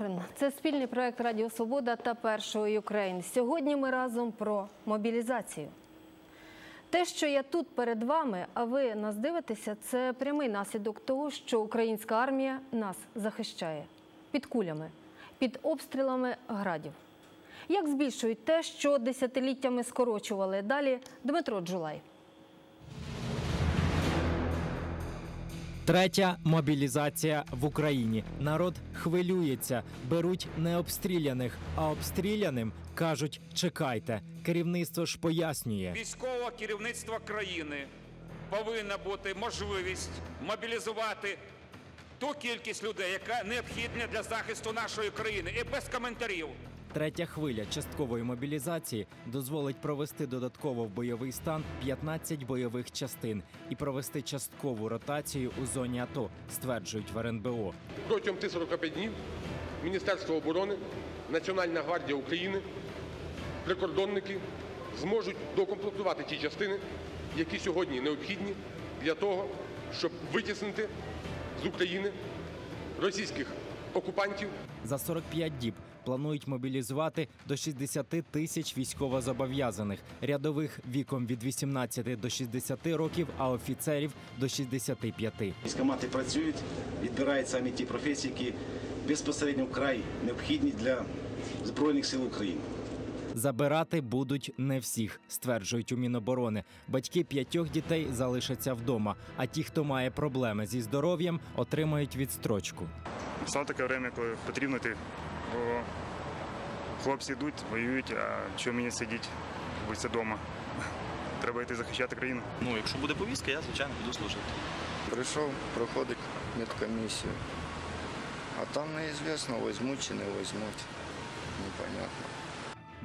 Я Це спільний проект Радіо Свобода та Першого Юкрейн. Сьогодні ми разом про мобілізацію. Те, що я тут перед вами, а ви нас дивитеся, це прямий наслідок того, що українська армія нас захищає під кулями, під обстрілами градів. Як збільшують те, що десятиліттями скорочували? Далі Дмитро Джулай. Третя мобілізація в Україні. Народ хвилюється, беруть не обстріляних, а обстріляним кажуть: чекайте. Керівництво ж пояснює. Військового керівництва країни повинна бути можливість мобілізувати ту кількість людей, яка необхідна для захисту нашої країни, і без коментарів. Третя хвиля часткової мобілізації дозволить провести додатково в бойовий стан 15 бойових частин і провести часткову ротацію у зоні АТО, стверджують в РНБО. Протягом тих 45 днів Міністерство оборони, Національна гвардія України, прикордонники зможуть докомплектувати ті частини, які сьогодні необхідні для того, щоб витіснити з України російських окупантів За 45 діб планують мобілізувати до 60 тисяч військовозобов'язаних, рядових віком від 18 до 60 років, а офіцерів до 65. Військомати працюють, відбирають саме ті професії, які безпосередньо вкрай необхідні для Збройних сил України. Забирати будуть не всіх, стверджують у Міноборони. Батьки п'ятьох дітей залишаться вдома, а ті, хто має проблеми зі здоров'ям, отримають відстрочку. Стало таке время, коли потрібно йти, бо хлопці йдуть, воюють, а що мені сидіти, це вдома. Треба йти захищати країну. Ну, якщо буде повістка, я звичайно буду служити. Прийшов, проходить медкомісію. А там неізвісно, візьмуть чи не візьмуть. Непонятно.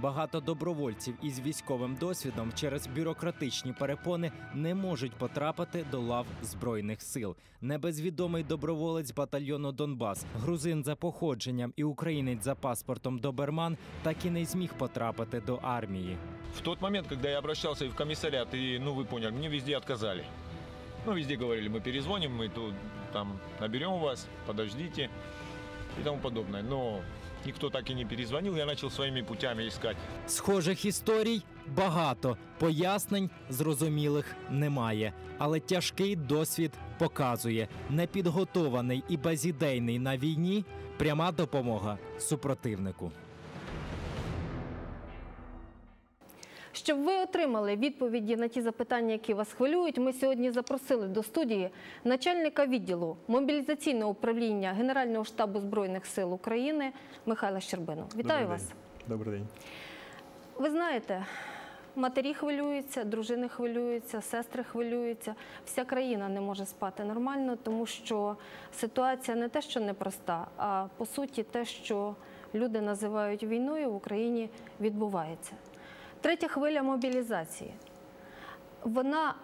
Багато добровольців із військовим досвідом через бюрократичні перепони не можуть потрапити до лав збройних сил. Небезвідомий доброволець батальйону Донбас, грузин за походженням і українець за паспортом Доберман так і не зміг потрапити до армії. В тот момент, когда я обращался и в комиссариат, и, ну, вы поняли, мне везде отказали. Ну, везде говорили, мы перезвоним, мы тут там наберем вас, подождите и тому подобное. Но никто так и не перезвонил, я начал своими путями искать. Схожих історій багато, пояснень зрозумілих немає. Але тяжкий досвід показує, непідготований і безідейний на війні пряма допомога супротивнику. Щоб ви отримали відповіді на ті запитання, які вас хвилюють, ми сьогодні запросили до студії начальника відділу мобілізаційного управління Генерального штабу Збройних сил України Михайла Щербину. Вітаю вас. Добрий день. Ви знаєте, матері хвилюються, дружини хвилюються, сестри хвилюються. Вся країна не може спати нормально, тому що ситуація не те, що непроста, а по суті, те, що люди називають війною, в Україні відбувається. Третя хвиля мобілізації. Вона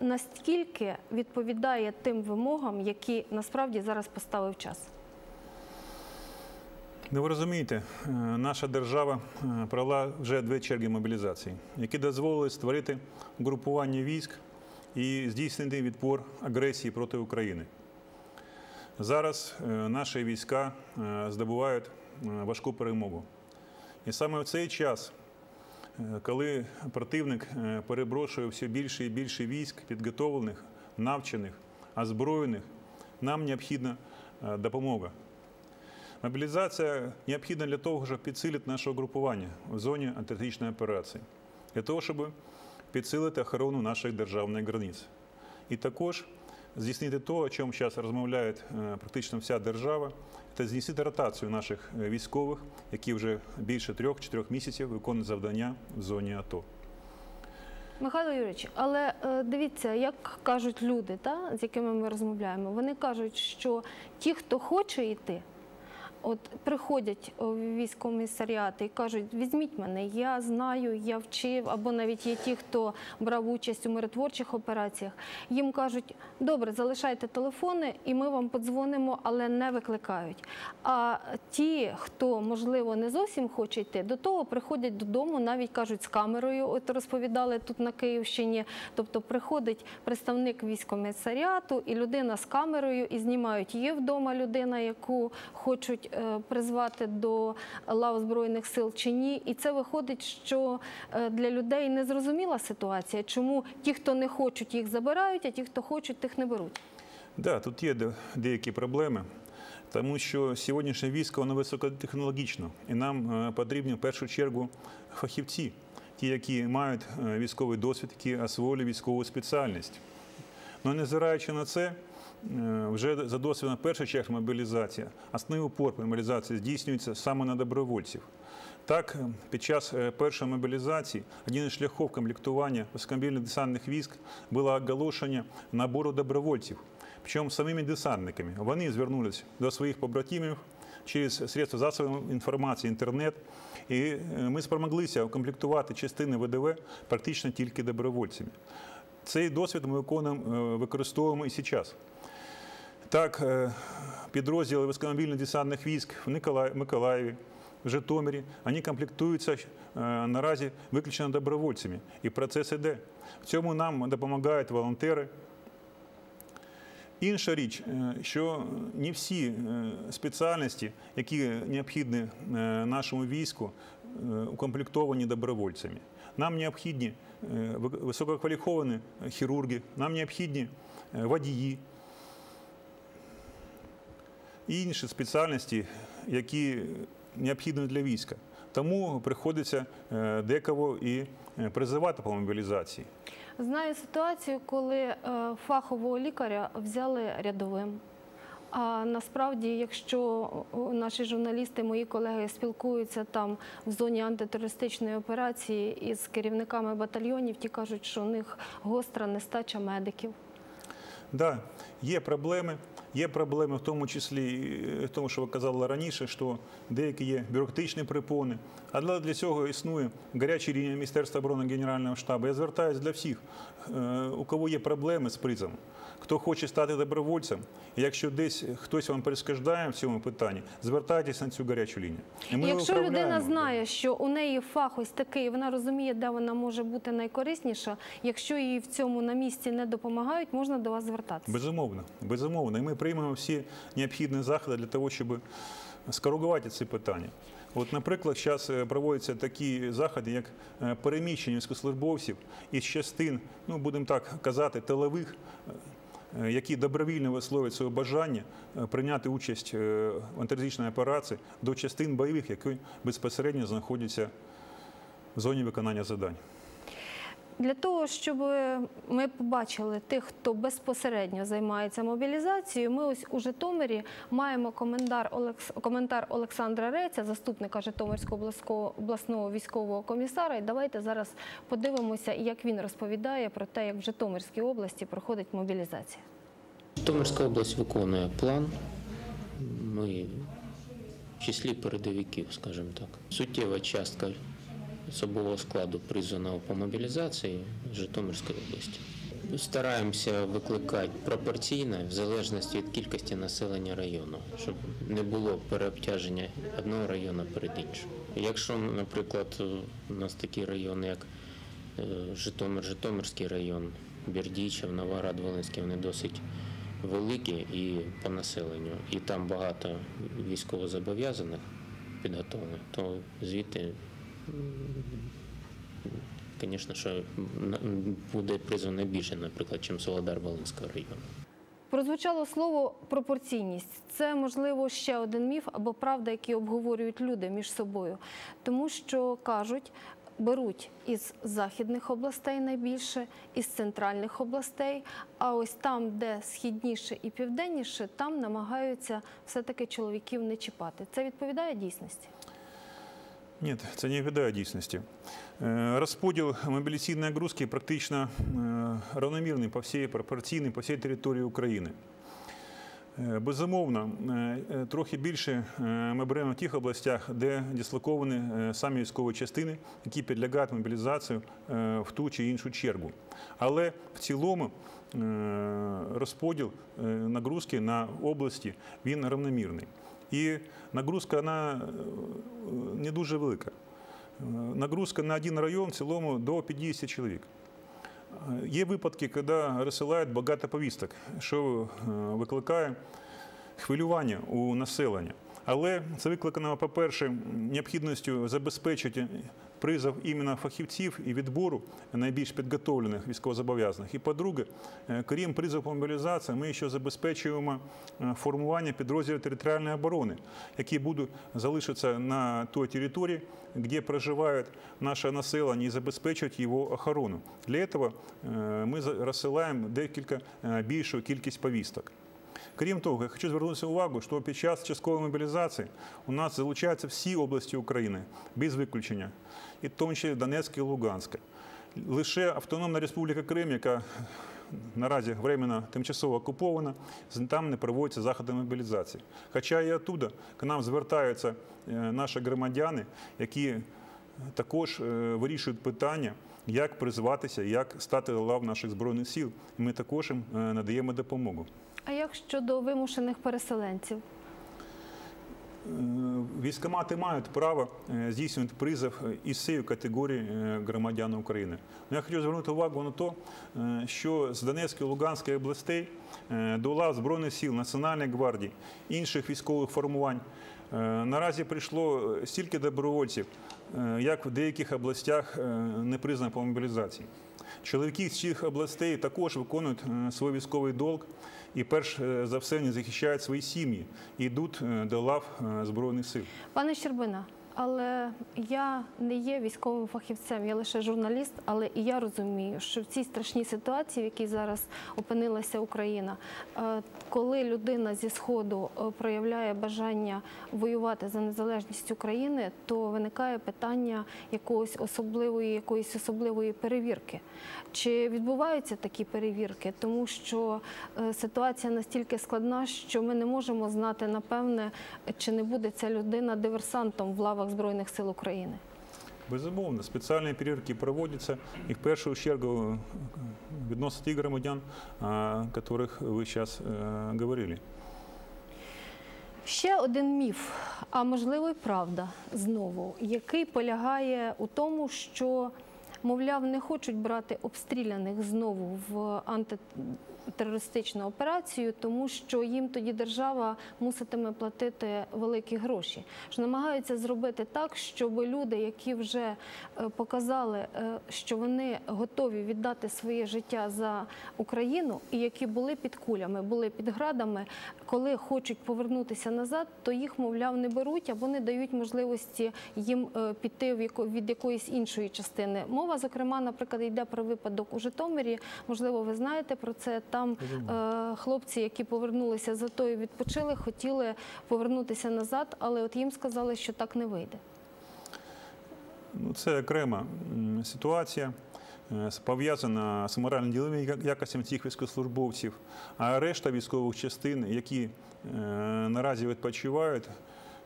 настільки відповідає тим вимогам, які насправді зараз поставив час. Ну, ви розумієте, е, наша держава е, провела вже дві черги мобілізації, які дозволили створити групування військ і здійснити відпор агресії проти України. Зараз е, наші війська здобувають важку перемогу. І саме в цей час, коли противник е, переброшує все більше і більше військ, підготовлених, навчених, озброєних, нам необхідна е, допомога. Мобілізація необхідна для того, щоб підсилити наше угрупування в зоні антитерористичної операції, для того, щоб підсилити охорону наших державних границь. І також здійснити те, о чому зараз розмовляє е, практично вся держава, це здійснити ротацію наших е, військових, які вже більше трьох-чотирьох місяців виконують завдання в зоні АТО. Михайло Юрійович, але е, дивіться, як кажуть люди, та, з якими ми розмовляємо, вони кажуть, що ті, хто хоче йти, От приходять у військкомісаріати і кажуть, візьміть мене, я знаю, я вчив, або навіть є ті, хто брав участь у миротворчих операціях. Їм кажуть, добре, залишайте телефони, і ми вам подзвонимо, але не викликають. А ті, хто можливо не зовсім хоче йти, до того приходять додому, навіть кажуть з камерою. От розповідали тут на Київщині. Тобто приходить представник військкомісаріату і людина з камерою, і знімають. Є вдома людина, яку хочуть е, призвати до лав збройних сил чи ні. І це виходить, що е, для людей незрозуміла ситуація, чому ті, хто не хочуть, їх забирають, а ті, хто хочуть, тих не беруть. Да, тут є деякі проблеми, тому що сьогоднішнє військо воно високотехнологічно, і нам е, потрібні в першу чергу фахівці, ті, які мають військовий досвід, які освоїли військову спеціальність. Ну, незважаючи на це, вже за досвідом першої черги мобілізація, основний упор по мобілізації здійснюється саме на добровольців. Так, е, під час е, першої мобілізації один із шляхів комплектування високомобільних десантних військ було оголошення набору добровольців, причому самими десантниками. Вони звернулися до своїх побратимів через средства засобів інформації, інтернет, і е, ми спромоглися укомплектувати частини ВДВ практично тільки добровольцями. Цей досвід ми виконуємо, е, використовуємо і зараз. Так, е, підрозділи військово-мобільно-десантних військ в Миколаєві, в Житомирі, вони комплектуються е, наразі виключно добровольцями. І процес іде. В цьому нам допомагають волонтери. Інша річ, е, що не всі спеціальності, які необхідні нашому війську, укомплектовані добровольцями. Нам необхідні висококваліфіковані хірурги, нам необхідні водії, і інші спеціальності, які необхідні для війська. Тому приходиться е, декого і е, призивати по мобілізації. Знаю ситуацію, коли е, фахового лікаря взяли рядовим. А насправді, якщо наші журналісти, мої колеги спілкуються там в зоні антитерористичної операції із керівниками батальйонів, ті кажуть, що у них гостра нестача медиків. Да, є проблеми. Є проблеми в тому числі в тому, що ви казали раніше, що деякі є бюрократичні препони. Але для цього існує гаряча лінія Міністерства оборони Генерального штабу. Я звертаюся для всіх, е, у кого є проблеми з призом, хто хоче стати добровольцем. Якщо десь хтось вам перешкоджає в цьому питанні, звертайтесь на цю гарячу лінію. І ми Якщо людина знає, що у неї фах ось такий, вона розуміє, де вона може бути найкорисніша. Якщо їй в цьому на місці не допомагають, можна до вас звертатися. Безумовно, безумовно. І ми приймемо всі необхідні заходи для того, щоб скоригувати ці питання. От, наприклад, зараз проводяться такі заходи, як е, переміщення військовослужбовців із частин, ну будемо так казати, тилових, е, які добровільно висловлюють своє бажання е, прийняти участь е, в антитерористичній операції до частин бойових, які безпосередньо знаходяться в зоні виконання завдань. Для того, щоб ми побачили тих, хто безпосередньо займається мобілізацією, ми ось у Житомирі маємо коментар, Олекс... Олександра Реця, заступника Житомирського обласного військового комісара. І давайте зараз подивимося, як він розповідає про те, як в Житомирській області проходить мобілізація. Житомирська область виконує план. Ми в числі передовиків, скажімо так. Суттєва частка особового складу призвана по мобілізації в Житомирській області. Стараємося викликати пропорційно в залежності від кількості населення району, щоб не було переобтяження одного району перед іншим. Якщо, наприклад, у нас такі райони, як е, Житомир, Житомирський район, Бердічев, Новоград, Волинський, вони досить великі і по населенню, і там багато військовозобов'язаних підготовлених, то звідти, звісно, що буде призвано більше, наприклад, чим Солодар Волинського району. Прозвучало слово пропорційність. Це можливо ще один міф або правда, які обговорюють люди між собою, тому що кажуть. Беруть із західних областей найбільше, із центральних областей. А ось там, де східніше і південніше, там намагаються все-таки чоловіків не чіпати. Це відповідає дійсності. Ні, це не відповідає дійсності. Е, Розподіл мобілізаційної нагрузки практично е, равномірний по всій пропорційний по всій території України. Е, Безумовно, трохи більше ми беремо в тих областях, де дислоковані самі військові частини, які підлягають мобілізацію в ту чи іншу чергу. Але в цілому розподіл нагрузки на області він рівномірний. І нагрузка вона е, не дуже велика. Нагрузка на один район в цілому до 50 чоловік. Е, Є випадки, коли розсилають багато повісток, що е, викликає хвилювання у населення. Але це викликано, по-перше, необхідністю забезпечити призов іменно фахівців і відбору найбільш підготовлених військовозобов'язаних. І по-друге, е, крім призову по мобілізації, ми ще забезпечуємо е, формування підрозділів територіальної оборони, які будуть залишитися на той території, де проживає наше населення, і забезпечують його охорону. Для цього е, ми розсилаємо декілька більшу кількість повісток. Крім того, я хочу звернути увагу, що під час часткової мобілізації у нас залучаються всі області України без виключення, і в тому числі Донецька і Луганська. Лише Автономна Республіка Крим, яка наразі временно тимчасово окупована, там не проводяться заходи мобілізації. Хоча і оттуда к нам звертаються е, наші громадяни, які також е, вирішують питання, як призватися, як стати лав наших збройних сил. Ми також їм е, надаємо допомогу. А як щодо вимушених переселенців? Е, Військомати мають право е, здійснювати призов із цієї категорії е, громадян України. Ну, Я хочу звернути увагу на те, що з Донецької і Луганської областей до лав Збройних сил, Національної гвардії, інших військових формувань наразі прийшло стільки добровольців, як в деяких областях не признано по мобілізації. Чоловіки з цих областей також виконують свій військовий долг і перш е, за все вони захищають свої сім'ї і йдуть е, до лав е, Збройних сил. Пане Щербина, але я не є військовим фахівцем, я лише журналіст, але і я розумію, що в цій страшній ситуації, в якій зараз опинилася Україна, е, коли людина зі сходу е, проявляє бажання воювати за незалежність України, то виникає питання якогось особливої, якоїсь особливої перевірки. Чи відбуваються такі перевірки? Тому що е, ситуація настільки складна, що ми не можемо знати напевне, чи не буде ця людина диверсантом в лавах Збройних сил України. Безумовно, спеціальні перевірки проводяться і в першу чергу е, відносно тих громадян, о яких ви зараз говорили. Ще один міф, а можливо й правда знову, який полягає у тому, що, мовляв, не хочуть брати обстріляних знову в антитерористичну операцію, тому що їм тоді держава муситиме платити великі гроші. Що намагаються зробити так, щоб люди, які вже е, показали, е, що вони готові віддати своє життя за Україну, і які були під кулями, були під градами, коли хочуть повернутися назад, то їх, мовляв, не беруть або не дають можливості їм е, піти від якоїсь іншої частини. Мова, зокрема, наприклад, йде про випадок у Житомирі. Можливо, ви знаєте про це. Там е, хлопці, які повернулися з АТО і відпочили, хотіли повернутися назад, але от їм сказали, що так не вийде. Ну, це окрема ситуація, е, пов'язана з морально-діловими якостями цих військовослужбовців, а решта військових частин, які е, наразі відпочивають,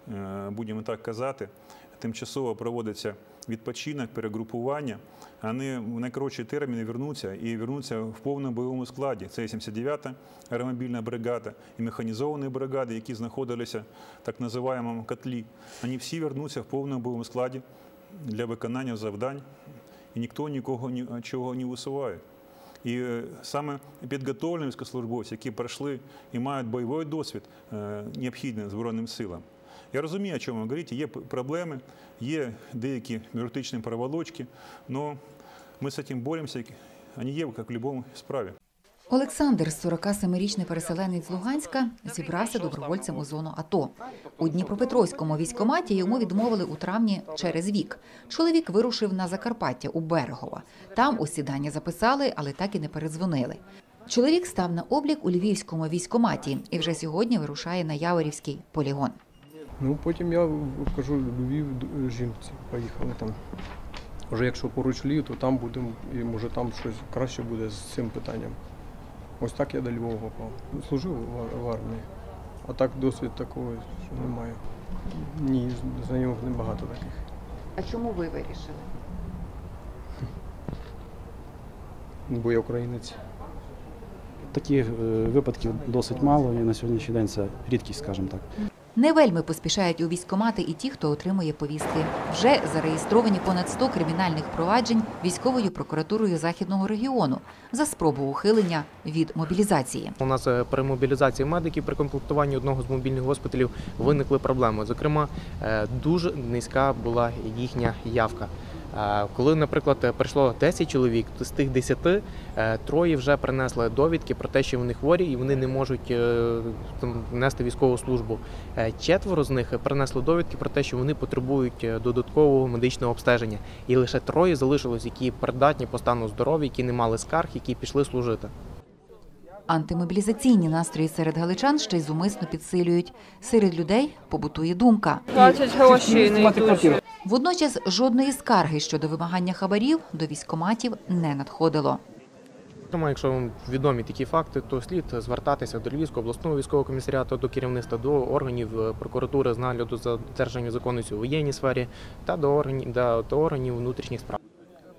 е, будемо так казати, тимчасово проводиться відпочинок, перегрупування, вони в найкоротші терміни вернуться і вернуться в повному бойовому складі. Це 79-та аеромобільна бригада і механізовані бригади, які знаходилися в так називаємому котлі. Вони всі вернуться в повному бойовому складі для виконання завдань, і ніхто нікого нічого не висуває. І е, саме підготовлені військовослужбовці, які пройшли і мають бойовий досвід, е, необхідний Збройним силам. Я розумію, о чому ви говорите, є проблеми, є деякі бюрократичні проволочки, але ми з цим боремося, вони є, як в будь-якій справі. Олександр, 47-річний переселенець з Луганська, зібрався добровольцем у зону АТО. У Дніпропетровському військкоматі йому відмовили у травні через вік. Чоловік вирушив на Закарпаття у Берегово. Там усідання записали, але так і не передзвонили. Чоловік став на облік у львівському військкоматі і вже сьогодні вирушає на Яворівський полігон. Ну, потім я кажу, Львів жінці, поїхали там. Вже якщо поруч Львів, то там будемо, і може там щось краще буде з цим питанням. Ось так я до Львова попав. Служив в армії. А так досвід такого що немає. Ні, знайомих небагато таких. А чому ви вирішили? Бо я українець. Таких е, випадків досить мало, і на сьогоднішній день це рідкість, скажімо так. Не вельми поспішають у військкомати і ті, хто отримує повістки. Вже зареєстровані понад 100 кримінальних проваджень військовою прокуратурою західного регіону за спробу ухилення від мобілізації. У нас е, при мобілізації медиків при комплектуванні одного з мобільних госпіталів виникли проблеми. Зокрема, е, дуже низька була їхня явка. Коли, наприклад, е, прийшло 10 чоловік, то з тих 10 е, троє вже принесли довідки про те, що вони хворі і вони не можуть е, там, нести військову службу. Четверо з них принесли довідки про те, що вони потребують додаткового медичного обстеження. І лише троє залишилось, які придатні по стану здоров'я, які не мали скарг, які пішли служити. Антимобілізаційні настрої серед галичан ще й зумисно підсилюють. Серед людей побутує думка. Платять гроші, не йдуть. Водночас жодної скарги щодо вимагання хабарів до військкоматів не надходило. Тому, якщо вам відомі такі факти, то слід звертатися до Львівського обласного військового комісаріату, до керівництва, до органів е, прокуратури з нагляду за додержанням законності у воєнній сфері та до органів, до, до органів внутрішніх справ.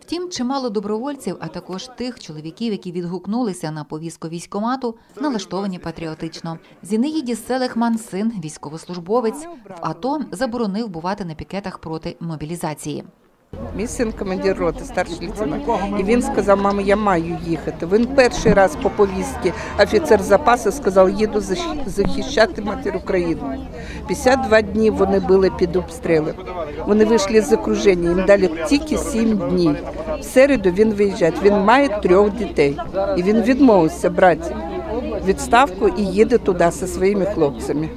Втім, чимало добровольців, а також тих чоловіків, які відгукнулися на повістку військомату, налаштовані патріотично. Зінеїді Селехман, син, військовослужбовець, в АТО заборонив бувати на пікетах проти мобілізації. Мій син командир роти, старший лейтенант. І він сказав, мамо, я маю їхати. Він перший раз по повістці офіцер запасу сказав, їду захищати матір України. 52 дні вони були під обстрілом. Вони вийшли з окруження, їм дали тільки 7 днів. В середу він виїжджає. Він має трьох дітей. І він відмовився брати відставку і їде туди зі своїми хлопцями.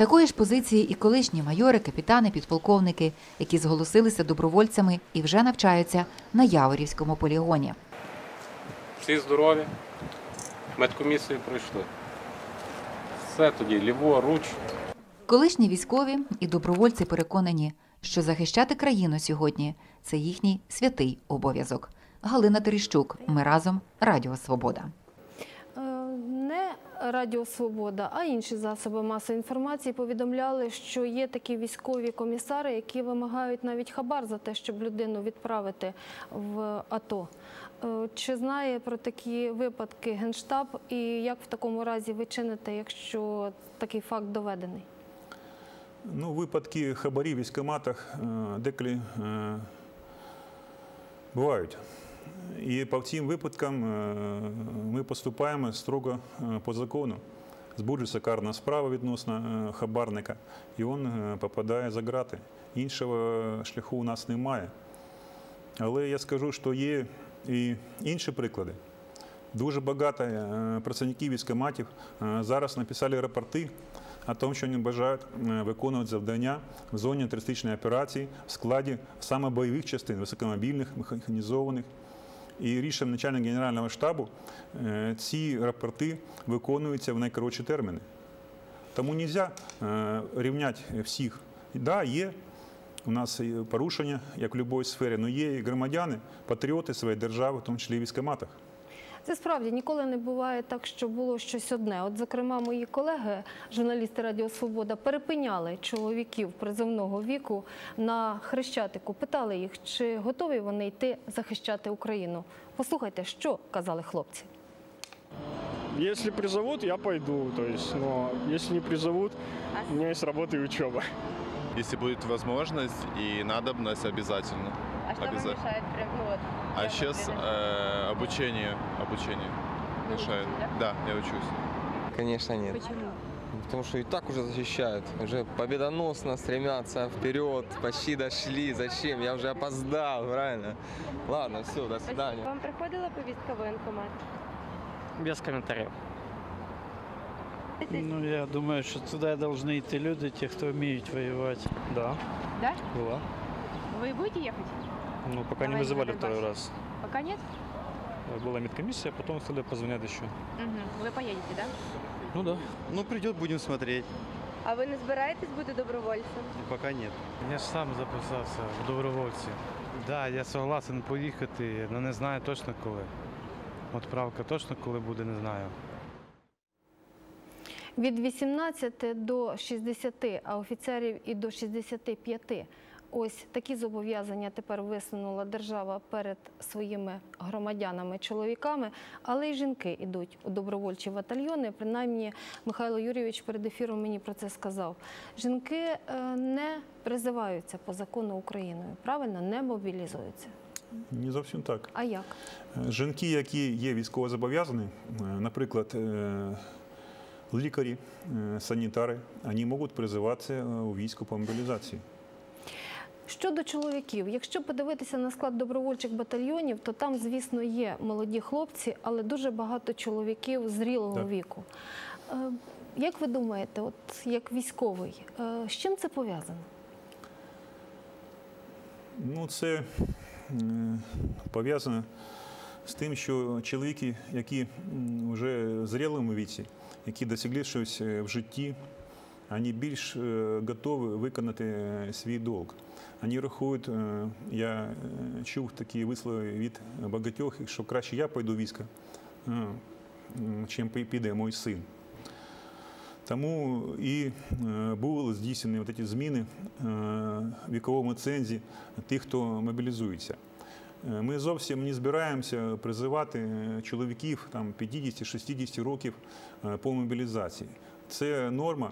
Такої ж позиції і колишні майори, капітани, підполковники, які зголосилися добровольцями і вже навчаються на Яворівському полігоні. Всі здорові, медкомісію пройшли. Все тоді ліворуч. Колишні військові і добровольці переконані, що захищати країну сьогодні це їхній святий обов'язок. Галина Терещук. Ми разом. Радіо Свобода. Не Радіо Свобода, а інші засоби масової інформації повідомляли, що є такі військові комісари, які вимагають навіть хабар за те, щоб людину відправити в АТО. Е, Чи знає про такі випадки Генштаб і як в такому разі ви чините, якщо такий факт доведений? Ну, випадки хабарів в військкоматах е, деколи е, бувають. І по цим випадкам е, ми поступаємо строго е, по закону. Збуджується карна справа відносно е, хабарника, і він е, попадає за грати. Іншого шляху у нас немає. Але я скажу, що є і інші приклади. Дуже багато е, працівників військкоматів е, зараз написали рапорти о тому, що вони бажають е, виконувати завдання в зоні терористичної операції в складі саме бойових частин, високомобільних, механізованих. І рішенням начальника Генерального штабу е, ці рапорти виконуються в найкоротші терміни. Тому не можна рівняти всіх. Да, є у нас порушення, як в будь-якій сфері, але є і громадяни, патріоти своєї держави, в тому числі і в військкоматах. Це справді ніколи не буває так, що було щось одне. От, зокрема, мої колеги, журналісти Радіо Свобода, перепиняли чоловіків призовного віку на хрещатику, питали їх, чи готові вони йти захищати Україну. Послухайте, що казали хлопці. Если призовут, я пойду. То есть, но если не призовут, у меня есть работа и учеба. Если будет возможность и надобность, обязательно. А что вам Обяза- мешает прям, ну вот? А сейчас например? обучение, обучение мешает. Да, я учусь. Конечно нет. Почему? Потому что и так уже защищают. Уже победоносно стремятся вперед, почти дошли. Зачем? Я уже опоздал, правильно? Ладно, все, до свидания. Вам приходила повістка в воєнкомат? Без комментариев. Ну, я думаю, что туда должны идти люди, те, кто умеют воевать. Да, Да? была. Вы будете ехать? Ну, пока не Давай, вызывали Донбасс. второй раз. Пока нет? Была медкомиссия, потом сказали позвонят еще. Угу. Ви поїдете, да? Ну да. Ну, придет, будем смотреть. А ви не збираєтесь бути добровольцем? Пока нет. Я ж сам записався в добровольці. Да, я согласен поїхати, але не знаю точно коли. Отправка точно коли буде, не знаю. Від 18 до 60, а офіцерів і до 65. Ось такі зобов'язання тепер висунула держава перед своїми громадянами, чоловіками, але й жінки йдуть у добровольчі батальйони. Принаймні, Михайло Юрійович перед ефіром мені про це сказав. Жінки е, не призиваються по закону Україною, правильно, не мобілізуються. Не зовсім так. А як? Е, Жінки, які є військовозобов'язані, е, наприклад, лікарі, санітари, вони можуть призиватися у військо по мобілізації. Щодо чоловіків, якщо подивитися на склад добровольчих батальйонів, то там, звісно, є молоді хлопці, але дуже багато чоловіків зрілого Так. віку. Е, Як ви думаєте, от як військовий, е, з чим це пов'язано? Ну, це е, пов'язано з тим, що чоловіки, які вже в зрілому віці, які досягли щось в житті, вони більш готові виконати свій долг. Вони рахують, е, я е, чув такі вислови від багатьох, що краще я пойду в військо, е, чим піде мій син. Тому і е, були здійснені ці зміни е, в віковому цензі тих, хто мобілізується. Ми зовсім не збираємося призивати чоловіків 50-60 років по мобілізації. Це норма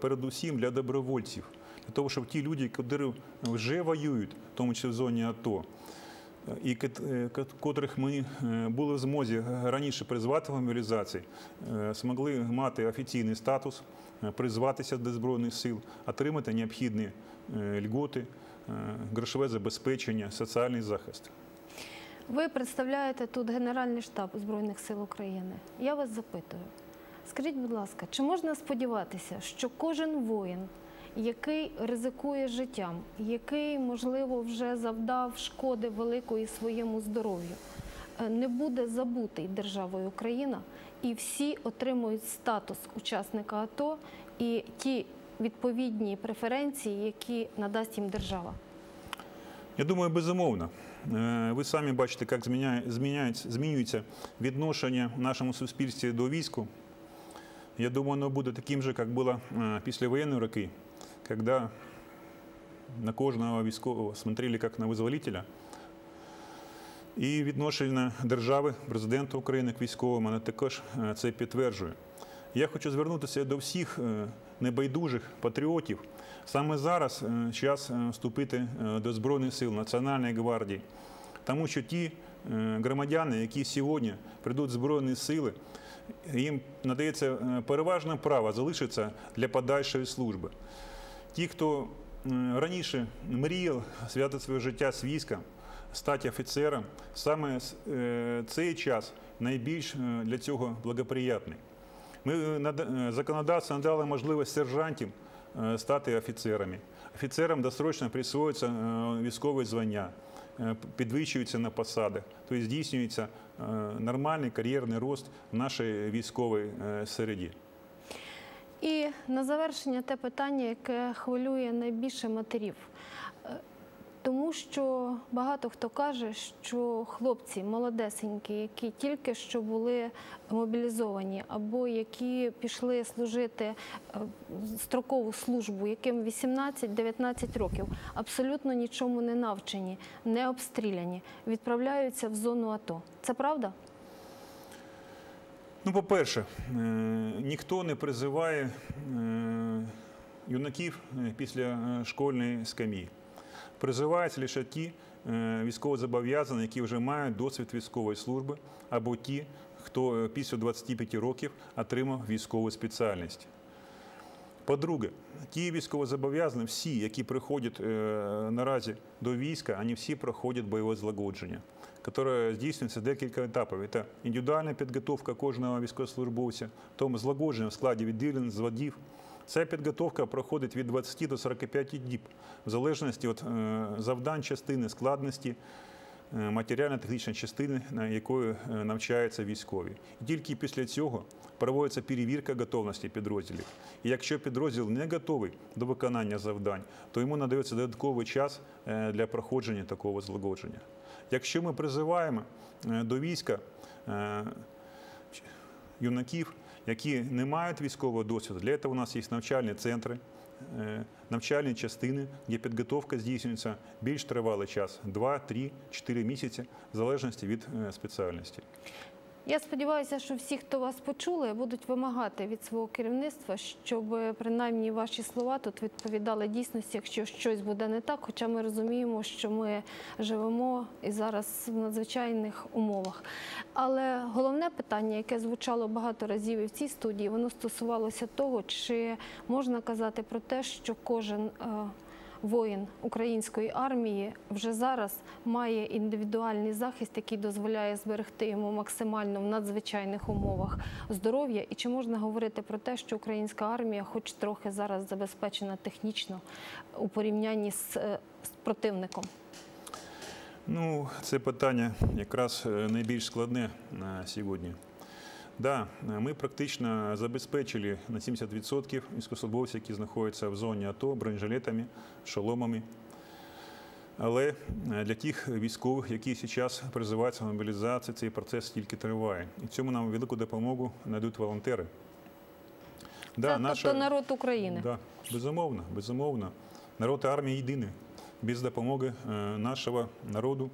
передусім для добровольців, для того, щоб ті люди, які вже воюють, в тому числі в зоні АТО, і е, котрих ми е, були в змозі раніше призвати в мобілізації, е, змогли мати офіційний статус, призватися до Збройних сил, отримати необхідні льготи, грошове забезпечення, соціальний захист. Ви представляєте тут Генеральний штаб Збройних сил України. Я вас запитую, скажіть, будь ласка, чи можна сподіватися, що кожен воїн, який ризикує життям, який, можливо, вже завдав шкоди великої своєму здоров'ю, е, не буде забутий державою Україна, і всі отримують статус учасника АТО і ті відповідні преференції, які надасть їм держава? Я думаю, безумовно. Е, Ви самі бачите, як змінюється відношення в нашому суспільстві до війську. Я думаю, воно буде таким же, як було е, післявоєнні роки, коли на кожного військового смотрели як на визволителя. І відношення держави, президента України к військовим, вона також е, це підтверджує. Я хочу звернутися до всіх е, небайдужих патріотів. Саме зараз е, час вступити до Збройних сил Національної гвардії, тому що ті громадяни, які сьогодні прийдуть в Збройні сили, їм надається переважне право залишитися для подальшої служби. Ті, хто раніше мріяв свято своє життя з війська, стати офіцером, саме е, цей час найбільш е, для цього благоприятний. Ми е, законодавство надали можливість сержантам е, стати офіцерами. Офіцерам досрочно присвоюється військове звання, підвищуються на посадах, тобто здійснюється нормальний кар'єрний рост в нашій військовій середі. І на завершення те питання, яке хвилює найбільше матерів. Е, Тому що багато хто каже, що хлопці молодесенькі, які тільки що були мобілізовані, або які пішли служити е, строкову службу, яким 18-19 років, абсолютно нічому не навчені, не обстріляні, відправляються в зону АТО. Це правда? Ну, по-перше, е, ніхто не призиває е, юнаків е, після школьної скам'ї. Призиваються лише ті військовозобов'язані, які вже мають досвід військової служби, або ті, хто після 25 років отримав військову спеціальність. По-друге, ті військовозобов'язані, всі, які приходять е, наразі до війська, вони всі проходять бойове злагодження, яке здійснюється декілька етапів. Це індивідуальна підготовка кожного військовослужбовця, тому злагодження в складі відділень, зводів. Ця підготовка проходить від 20 до 45 діб, в залежності від е, завдань частини, складності е, матеріально-технічної частини, на якої е, навчаються військові. І тільки після цього проводиться перевірка готовності підрозділів. І якщо підрозділ не готовий до виконання завдань, то йому надається додатковий час е, для проходження такого злагодження. Якщо ми призиваємо до війська юнаків, які не мають військового досвіду. Для цього у нас є навчальні центри, навчальні частини, де підготовка здійснюється більш тривалий час 2, 3, 4 місяці, в залежності від е, спеціальності. Я сподіваюся, що всі, хто вас почули, будуть вимагати від свого керівництва, щоб принаймні ваші слова тут відповідали дійсності, якщо щось буде не так. Хоча ми розуміємо, що ми живемо і зараз в надзвичайних умовах. Але головне питання, яке звучало багато разів і в цій студії, воно стосувалося того, чи можна казати про те, що кожен е, воїн української армії вже зараз має індивідуальний захист, який дозволяє зберегти йому максимально в надзвичайних умовах здоров'я. І чи можна говорити про те, що українська армія, хоч трохи зараз забезпечена технічно у порівнянні з, е, з противником? Ну, це питання якраз е, найбільш складне на сьогодні. Да, ми практично забезпечили на 70% військовослужбовців, які знаходяться в зоні АТО, бронежилетами, шоломами. Але е, для тих військових, які зараз призиваються на мобілізацію, цей процес тільки триває. І в цьому нам велику допомогу надають волонтери. Це тобто народ України. Да, безумовно, безумовно. Народ армії єдиний. Без допомоги е, нашого народу,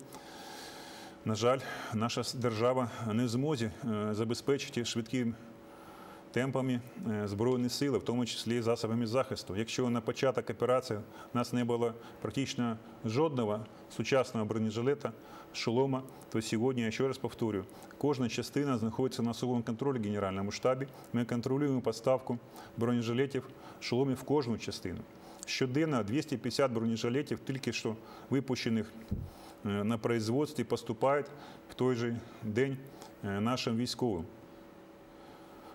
на жаль, наша держава не в змозі е, забезпечити швидкими темпами е, Збройні сили, в тому числі засобами захисту. Якщо на початок операції у нас не було практично жодного сучасного бронежилета, шолома, то сьогодні, я ще раз повторюю, кожна частина знаходиться на особовому контролі Генеральному штабі. Ми контролюємо поставку бронежилетів, шоломів в кожну частину. Щоденно 250 бронежилетів, тільки що випущених на производстві, поступають в той же день е, нашим військовим.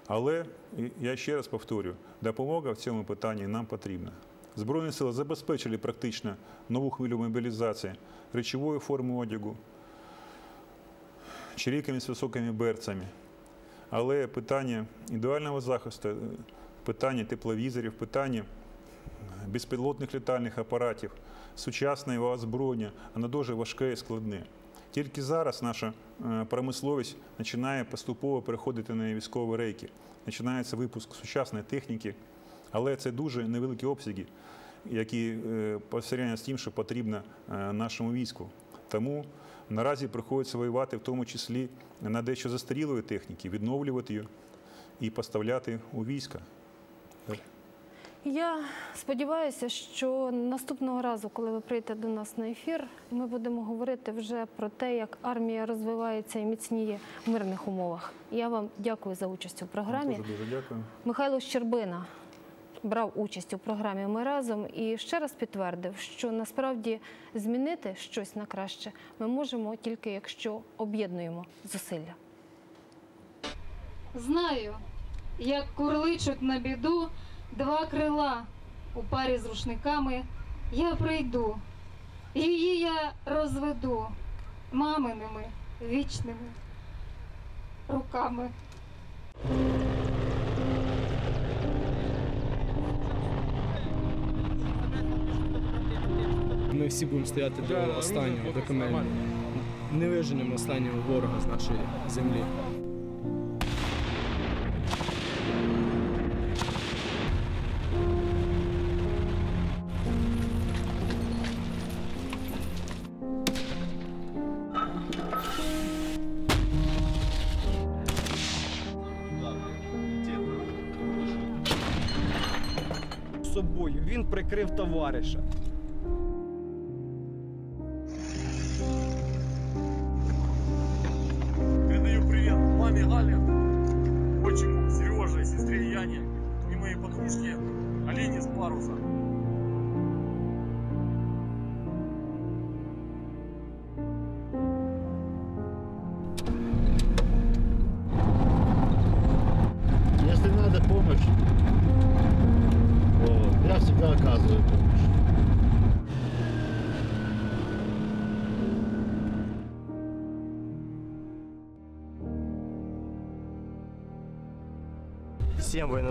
Але я ще раз повторю, допомога в цьому питанні нам потрібна. Збройні сили забезпечили практично нову хвилю мобілізації речової форми одягу, чиріками з високими берцями. Але питання індивідуального захисту, е, питання тепловізорів, питання безпілотних літальних апаратів, сучасне його озброєння, воно дуже важке і складне. Тільки зараз наша е, промисловість починає поступово переходити на військові рейки. Починається випуск сучасної техніки, але це дуже невеликі обсяги, які е, порівняно з тим, що потрібно е, нашому війську. Тому наразі приходиться воювати в тому числі на дещо застарілої техніки, відновлювати її і поставляти у війська. Я сподіваюся, що наступного разу, коли ви прийдете до нас на ефір, ми будемо говорити вже про те, як армія розвивається і міцніє в мирних умовах. Я вам дякую за участь у програмі. Дуже дуже дякую. Михайло Щербина брав участь у програмі Ми разом і ще раз підтвердив, що насправді змінити щось на краще ми можемо тільки якщо об'єднуємо зусилля. Знаю, як курличуть на біду два крила у парі з рушниками. Я прийду, її я розведу маминими вічними руками. Ми всі будемо стояти до останнього, до камелі. Не виженемо останнього ворога з нашої землі. Собою. Він прикрив товариша.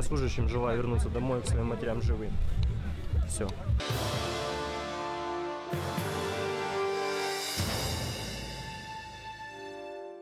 Военнослужащим желаю вернуться домой к своим матерям живым. Все.